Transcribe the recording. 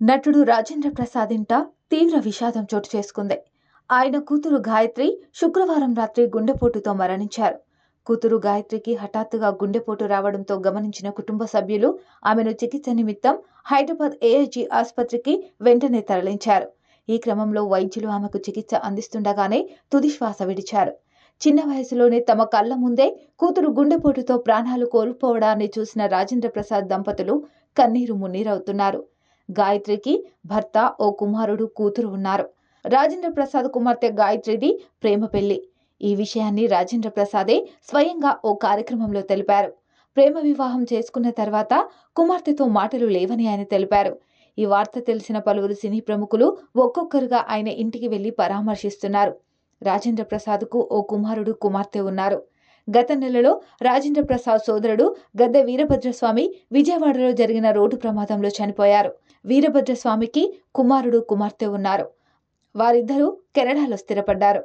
నటుడు రాజేంద్ర ప్రసాద్ ఇంట తీవ్ర విషాదం చోటు చేసుకుంది. ఆయన కూతురు గాయత్రి శుక్రవారం రాత్రి గుండెపోటుతో మరణించారు. కూతురు గాయత్రికి హఠాత్తుగా గుండెపోటు రావడంతో గమనించిన కుటుంబ సభ్యులు ఆమెను చికిత్స నిమిత్తం హైదరాబాద్ ఏఐజీ ఆసుపత్రికి వెంటనే తరలించారు. ఈ క్రమంలో వైద్యులు ఆమెకు చికిత్స అందిస్తుండగానే తుది శ్వాస విడిచారు. చిన్న వయసులోనే తమ కళ్ళ ముందే కూతురు గుండెపోటుతో ప్రాణాలు కోల్పోవడాన్ని చూసిన రాజేంద్ర ప్రసాద్ దంపతులు కన్నీరు మున్నీరవుతున్నారు. గాయత్రికి భర్త ఓ కుమారుడు కూతురు ఉన్నారు. రాజేంద్ర ప్రసాద్ కుమార్తె గాయత్రిది ప్రేమ పెళ్ళి ఈ విషయాన్ని రాజేంద్ర ప్రసాదే స్వయంగా ఓ కార్యక్రమంలో తెలిపారు. ప్రేమ వివాహం చేసుకున్న తర్వాత కుమార్తెతో మాటలు లేవని ఆయన తెలిపారు. ఈ వార్త తెలిసిన పలువురు సినీ ప్రముఖులు ఒక్కొక్కరుగా ఆయన ఇంటికి వెళ్ళి పరామర్శిస్తున్నారు. రాజేంద్ర ప్రసాద్కు ఓ కుమారుడు కుమార్తె ఉన్నారు. గత నెలలో రాజేంద్ర ప్రసాద్ సోదరుడు గద్దె వీరభద్రస్వామి విజయవాడలో జరిగిన రోడ్డు ప్రమాదంలో చనిపోయారు. వీరభద్రస్వామికి కుమారుడు కుమార్తె ఉన్నారు. వారిద్దరూ కెనడాలో స్థిరపడ్డారు.